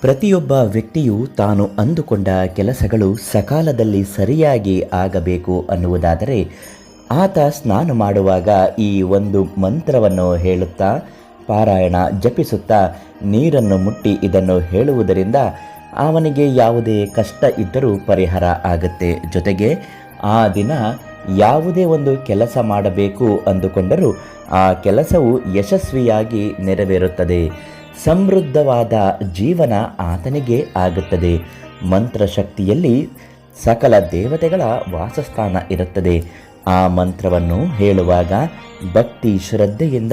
ಪ್ರತಿಯೊಬ್ಬ ವ್ಯಕ್ತಿಯು ತಾನು ಅಂದುಕೊಂಡ ಕೆಲಸಗಳು ಸಕಾಲದಲ್ಲಿ ಸರಿಯಾಗಿ ಆಗಬೇಕು ಅನ್ನುವುದಾದರೆ ಆತ ಸ್ನಾನ ಮಾಡುವಾಗ ಈ ಒಂದು ಮಂತ್ರವನ್ನು ಹೇಳುತ್ತಾ, ಪಾರಾಯಣ ಜಪಿಸುತ್ತಾ ನೀರನ್ನು ಮುಟ್ಟಿ ಇದನ್ನು ಹೇಳುವುದರಿಂದ ಅವನಿಗೆ ಯಾವುದೇ ಕಷ್ಟ ಇದ್ದರೂ ಪರಿಹಾರ ಆಗುತ್ತೆ. ಜೊತೆಗೆ ಆ ದಿನ ಯಾವುದೇ ಒಂದು ಕೆಲಸ ಮಾಡಬೇಕು ಅಂದುಕೊಂಡರೂ ಆ ಕೆಲಸವು ಯಶಸ್ವಿಯಾಗಿ ನೆರವೇರುತ್ತದೆ. ಸಮೃದ್ಧವಾದ ಜೀವನ ಆತನಿಗೆ ಆಗುತ್ತದೆ. ಮಂತ್ರಶಕ್ತಿಯಲ್ಲಿ ಸಕಲ ದೇವತೆಗಳ ವಾಸಸ್ಥಾನ ಇರುತ್ತದೆ. ಆ ಮಂತ್ರವನ್ನು ಹೇಳುವಾಗ ಭಕ್ತಿ ಶ್ರದ್ಧೆಯಿಂದ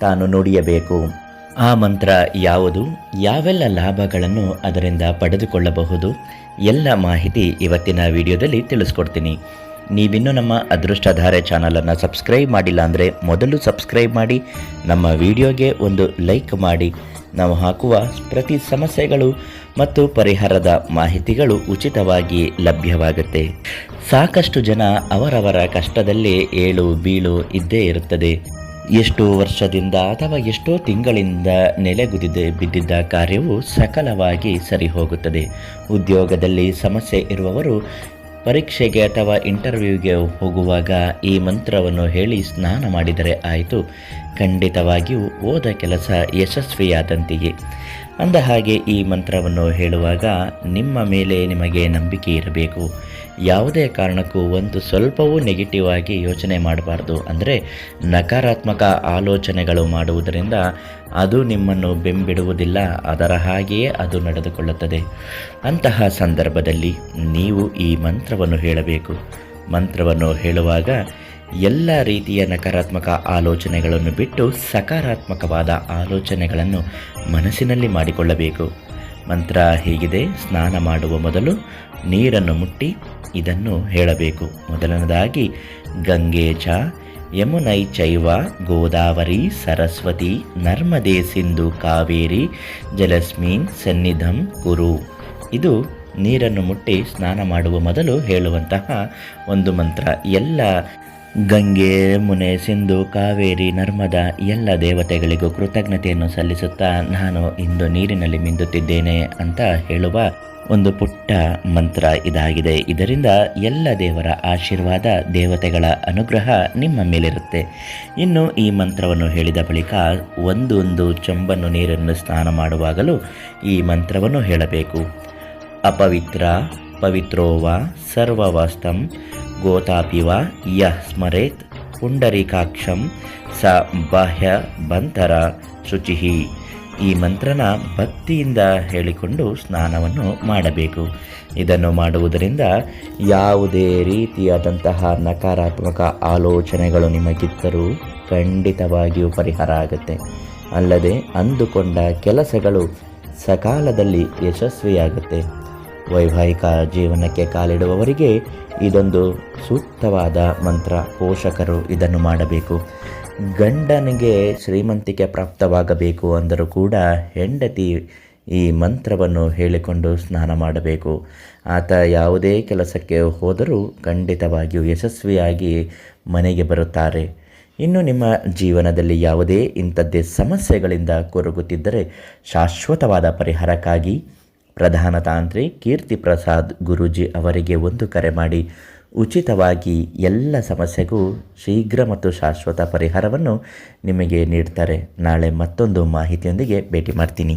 ತಾನು ನುಡಿಯಬೇಕು. ಆ ಮಂತ್ರ ಯಾವುದು, ಯಾವೆಲ್ಲ ಲಾಭಗಳನ್ನು ಅದರಿಂದ ಪಡೆದುಕೊಳ್ಳಬಹುದು, ಎಲ್ಲ ಮಾಹಿತಿ ಇವತ್ತಿನ ವಿಡಿಯೋದಲ್ಲಿ ತಿಳಿಸ್ಕೊಡ್ತೀನಿ. ನೀವಿನ್ನೂ ನಮ್ಮ ಅದೃಷ್ಟಧಾರೆ ಚಾನಲನ್ನು ಸಬ್ಸ್ಕ್ರೈಬ್ ಮಾಡಿಲ್ಲ ಅಂದರೆ ಮೊದಲು ಸಬ್ಸ್ಕ್ರೈಬ್ ಮಾಡಿ, ನಮ್ಮ ವಿಡಿಯೋಗೆ ಒಂದು ಲೈಕ್ ಮಾಡಿ. ನಾವು ಹಾಕುವ ಪ್ರತಿ ಸಮಸ್ಯೆಗಳು ಮತ್ತು ಪರಿಹಾರದ ಮಾಹಿತಿಗಳು ಉಚಿತವಾಗಿ ಲಭ್ಯವಾಗುತ್ತೆ. ಸಾಕಷ್ಟು ಜನ ಅವರವರ ಕಷ್ಟದಲ್ಲಿ ಏಳು ಬೀಳು ಇದ್ದೇ ಇರುತ್ತದೆ. ಎಷ್ಟೋ ವರ್ಷದಿಂದ ಅಥವಾ ಎಷ್ಟೋ ತಿಂಗಳಿಂದ ನೆಲೆಗುದಿದೆ ಬಿದ್ದಿದ್ದ ಕಾರ್ಯವು ಸಕಲವಾಗಿ ಸರಿ ಹೋಗುತ್ತದೆ ಉದ್ಯೋಗದಲ್ಲಿ ಸಮಸ್ಯೆ ಇರುವವರು ಪರೀಕ್ಷೆಗೆ ಅಥವಾ ಇಂಟರ್ವ್ಯೂಗೆ ಹೋಗುವಾಗ ಈ ಮಂತ್ರವನ್ನು ಹೇಳಿ ಸ್ನಾನ ಮಾಡಿದರೆ ಆಯಿತು. ಖಂಡಿತವಾಗಿಯೂ ಓದ ಕೆಲಸ ಯಶಸ್ವಿಯಾದಂತೆಯೇ ಅಂದ ಹಾಗೆ ಈ ಮಂತ್ರವನ್ನು ಹೇಳುವಾಗ ನಿಮ್ಮ ಮೇಲೆ ನಿಮಗೆ ನಂಬಿಕೆ ಇರಬೇಕು. ಯಾವುದೇ ಕಾರಣಕ್ಕೂ ಒಂದು ಸ್ವಲ್ಪವೂ ನೆಗೆಟಿವ್ ಆಗಿ ಯೋಚನೆ ಮಾಡಬಾರ್ದು. ಅಂದರೆ ನಕಾರಾತ್ಮಕ ಆಲೋಚನೆಗಳು ಮಾಡುವುದರಿಂದ ಅದು ನಿಮ್ಮನ್ನು ಬೆಂಬಿಡುವುದಿಲ್ಲ, ಅದರ ಹಾಗೆಯೇ ಅದು ನಡೆದುಕೊಳ್ಳುತ್ತದೆ. ಅಂತಹ ಸಂದರ್ಭದಲ್ಲಿ ನೀವು ಈ ಮಂತ್ರವನ್ನು ಹೇಳಬೇಕು. ಮಂತ್ರವನ್ನು ಹೇಳುವಾಗ ಎಲ್ಲ ರೀತಿಯ ನಕಾರಾತ್ಮಕ ಆಲೋಚನೆಗಳನ್ನು ಬಿಟ್ಟು ಸಕಾರಾತ್ಮಕವಾದ ಆಲೋಚನೆಗಳನ್ನು ಮನಸ್ಸಿನಲ್ಲಿ ಮಾಡಿಕೊಳ್ಳಬೇಕು. ಮಂತ್ರ ಹೀಗಿದೆ, ಸ್ನಾನ ಮಾಡುವ ಮೊದಲು ನೀರನ್ನು ಮುಟ್ಟಿ ಇದನ್ನು ಹೇಳಬೇಕು. ಮೊದಲನೇದಾಗಿ ಗಂಗೆ ಚ, ಯಮುನೈ ಚೈವ, ಗೋದಾವರಿ, ಸರಸ್ವತಿ, ನರ್ಮದೇ ಸಿಂಧು, ಕಾವೇರಿ, ಜಲಸ್ಮೀನ್, ಸನ್ನಿಧಂ, ಕುರು. ಇದು ನೀರನ್ನು ಮುಟ್ಟಿ ಸ್ನಾನ ಮಾಡುವ ಮೊದಲು ಹೇಳುವಂತಹ ಒಂದು ಮಂತ್ರ. ಎಲ್ಲ ಗಂಗೆ, ಮುನೆ, ಸಿಂಧು, ಕಾವೇರಿ, ನರ್ಮದಾ ಎಲ್ಲ ದೇವತೆಗಳಿಗೂ ಕೃತಜ್ಞತೆಯನ್ನು ಸಲ್ಲಿಸುತ್ತಾ ನಾನು ಇಂದು ನೀರಿನಲ್ಲಿ ಮಿಂದುತ್ತಿದ್ದೇನೆ ಅಂತ ಹೇಳುವ ಒಂದು ಪುಟ್ಟ ಮಂತ್ರ ಇದಾಗಿದೆ. ಇದರಿಂದ ಎಲ್ಲ ದೇವರ ಆಶೀರ್ವಾದ, ದೇವತೆಗಳ ಅನುಗ್ರಹ ನಿಮ್ಮ ಮೇಲಿರುತ್ತೆ. ಇನ್ನು ಈ ಮಂತ್ರವನ್ನು ಹೇಳಿದ ಬಳಿಕ ಒಂದೊಂದು ಚೊಂಬನ್ನು ನೀರನ್ನು ಸ್ನಾನ ಮಾಡುವಾಗಲೂ ಈ ಮಂತ್ರವನ್ನು ಹೇಳಬೇಕು. ಅಪವಿತ್ರ, ಪವಿತ್ರೋವ, ಸರ್ವವಾಸ್ತಂ ಗೋತಾಪಿವ ಯಃ ಸ್ಮರೇತ್ ಪುಂಡರೀಕಾಕ್ಷಂ ಸ ಬಾಹ್ಯ ಬಂತರ ಶುಚಿಹಿ ಈ ಮಂತ್ರನ ಭಕ್ತಿಯಿಂದ ಹೇಳಿಕೊಂಡು ಸ್ನಾನವನ್ನು ಮಾಡಬೇಕು. ಇದನ್ನು ಮಾಡುವುದರಿಂದ ಯಾವುದೇ ರೀತಿಯಾದಂತಹ ನಕಾರಾತ್ಮಕ ಆಲೋಚನೆಗಳು ನಿಮಗಿದ್ದರೂ ಖಂಡಿತವಾಗಿಯೂ ಪರಿಹಾರ ಆಗುತ್ತೆ. ಅಲ್ಲದೆ ಅಂದುಕೊಂಡ ಕೆಲಸಗಳು ಸಕಾಲದಲ್ಲಿ ಯಶಸ್ವಿಯಾಗುತ್ತೆ. ವೈವಾಹಿಕ ಜೀವನಕ್ಕೆ ಕಾಲಿಡುವವರಿಗೆ ಇದೊಂದು ಸೂಕ್ತವಾದ ಮಂತ್ರ. ಪೋಷಕರು ಇದನ್ನು ಮಾಡಬೇಕು. ಗಂಡನಿಗೆ ಶ್ರೀಮಂತಿಕೆ ಪ್ರಾಪ್ತವಾಗಬೇಕು ಅಂದರೂ ಕೂಡ ಹೆಂಡತಿ ಈ ಮಂತ್ರವನ್ನು ಹೇಳಿಕೊಂಡು ಸ್ನಾನ ಮಾಡಬೇಕು. ಆತ ಯಾವುದೇ ಕೆಲಸಕ್ಕೆ ಹೋದರೂ ಖಂಡಿತವಾಗಿಯೂ ಯಶಸ್ವಿಯಾಗಿ ಮನೆಗೆ ಬರುತ್ತಾರೆ. ಇನ್ನು ನಿಮ್ಮ ಜೀವನದಲ್ಲಿ ಯಾವುದೇ ಇಂಥದ್ದೇ ಸಮಸ್ಯೆಗಳಿಂದ ಕೊರಗುತ್ತಿದ್ದರೆ ಶಾಶ್ವತವಾದ ಪರಿಹಾರಕ್ಕಾಗಿ ಪ್ರಧಾನ ತಾಂತ್ರಿ ಕೀರ್ತಿ ಪ್ರಸಾದ್ ಗುರೂಜಿ ಅವರಿಗೆ ಒಂದು ಕರೆ ಮಾಡಿ, ಉಚಿತವಾಗಿ ಎಲ್ಲ ಸಮಸ್ಯೆಗೂ ಶೀಘ್ರ ಮತ್ತು ಶಾಶ್ವತ ಪರಿಹಾರವನ್ನು ನಿಮಗೆ ನೀಡ್ತಾರೆ. ನಾಳೆ ಮತ್ತೊಂದು ಮಾಹಿತಿಯೊಂದಿಗೆ ಭೇಟಿ ಮಾಡ್ತೀನಿ.